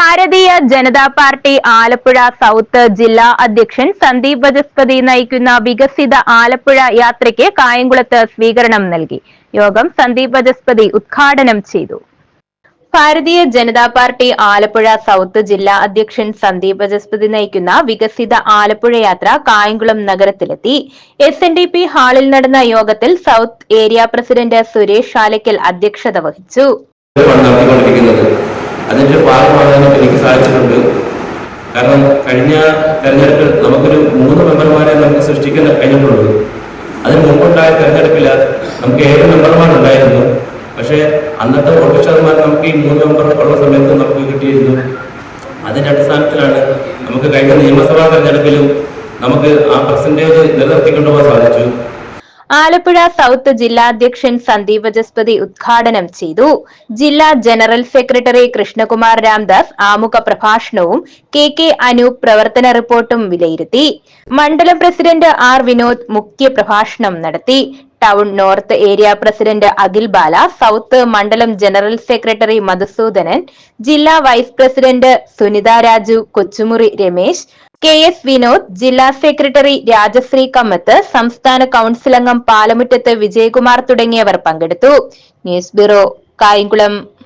Bharatiya Janata party Alappuzha south ജില്ലാ അധ്യക്ഷൻ സന്ദീപ് വചസ്പതി നയിക്കുന്ന വികസിത ആലപ്പുഴ യാത്രയ്ക്ക് കായംകുളത്ത് സ്വീകരണം നൽകി. യോഗം സന്ദീപ് വചസ്പതി ഉദ്ഘാടനം ചെയ്തു. ഭാരതീയ ജനതാ പാർട്ടി ആലപ്പുഴ സൗത്ത് ജില്ലാ അധ്യക്ഷൻ സന്ദീപ് വചസ്പതി നയിക്കുന്ന വികസിത ആലപ്പുഴ യാത്ര കായംകുളം നഗരത്തിലെത്തി. എസ് എൻ ഡി പി ഹാളിൽ നടന്ന യോഗത്തിൽ south area president Suresh Shalaykkal അധ്യക്ഷത വഹിച്ചു. ഒരു ഭാഗമാകാൻ എനിക്ക് സാധിച്ചിട്ടുണ്ട്. കാരണം കഴിഞ്ഞ തെരഞ്ഞെടുപ്പിൽ നമുക്കൊരു മൂന്ന് മെമ്പർമാരെ നമുക്ക് സൃഷ്ടിക്കാൻ കഴിഞ്ഞിട്ടുള്ളൂ. അതിന് മുമ്പുണ്ടായ തെരഞ്ഞെടുപ്പിൽ നമുക്ക് ഏഴ് മെമ്പർമാരുണ്ടായിരുന്നു പക്ഷേ അന്നത്തെ വോട്ട് ശതമാനം നമുക്ക് ഈ മൂന്ന് മെമ്പർ ഉള്ള സമയത്ത് നമുക്ക് കിട്ടിയിരുന്നു. അതിന്റെ അടിസ്ഥാനത്തിലാണ് നമുക്ക് കഴിഞ്ഞ നിയമസഭാ തെരഞ്ഞെടുപ്പിലും നമുക്ക് ആ പെർസെന്റേജ് നിലനിർത്തിക്കൊണ്ടുപോകാൻ സാധിച്ചു. ആലപ്പുഴ സൗത്ത് ജില്ലാധ്യക്ഷൻ സന്ദീപ് ജസ്പതി ഉദ്ഘാടനം ചെയ്തു. ജില്ലാ ജനറൽ സെക്രട്ടറി കൃഷ്ണകുമാർ രാംദാസ് ആമുഖ പ്രഭാഷണവും കെ കെ അനൂപ് പ്രവർത്തന റിപ്പോർട്ടും വിലയിരുത്തി. മണ്ഡലം പ്രസിഡന്റ് ആർ വിനോദ് മുഖ്യ പ്രഭാഷണം നടത്തി. Town north area president Akhil Bala south മണ്ഡലം ജനറൽ സെക്രട്ടറി മധുസൂദനൻ ജില്ലാ vice president Sunitha Raju Kochumuri Ramesh K S Vinod ജില്ലാ സെക്രട്ടറി രാജശ്രീ കമ്മത്ത് സംസ്ഥാന കൌൺസിൽ പാലമുറ്റത്ത് വിജയകുമാർ തുടങ്ങിയവർ പങ്കെടുത്തു. News bureau Kayamkulam.